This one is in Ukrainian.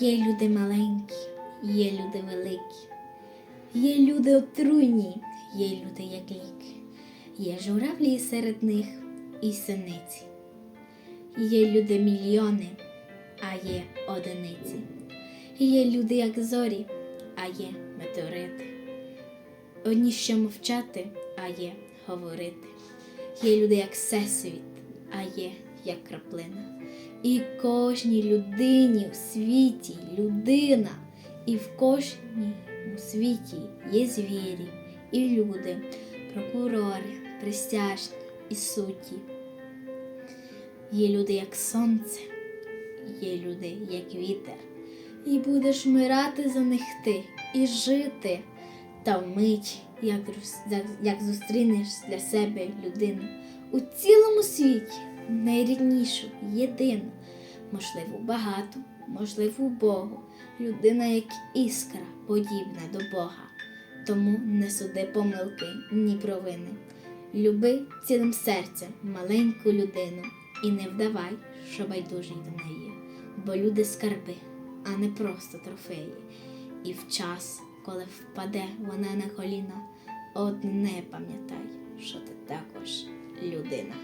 Є люди маленькі, є люди великі, є люди отруйні, є люди як ліки, є журавлі серед них і синиці. Є люди мільйони, а є одиниці. Є люди як зорі, а є метеорити. Одні що мовчати, а є говорити. Є люди як всесвіт, а є як краплина. І кожній людині у світі людина, і в кожній світі є звірі, і люди, прокурори, присяжні і судді. Є люди як сонце, є люди як вітер, і будеш вмирати за них ти і жити. Та вмить, як, як зустрінеш для себе людину у цілому світі найріднішу, єдину, можливо, багату, можливо, Богу, людина як іскра, подібна до Бога. Тому не суди помилки, ні провини. Люби цілим серцем маленьку людину і не вдавай, що байдужий до неї, бо люди скарби, а не просто трофеї. І в час, коли впаде вона на коліна, одне пам'ятай, що ти також людина.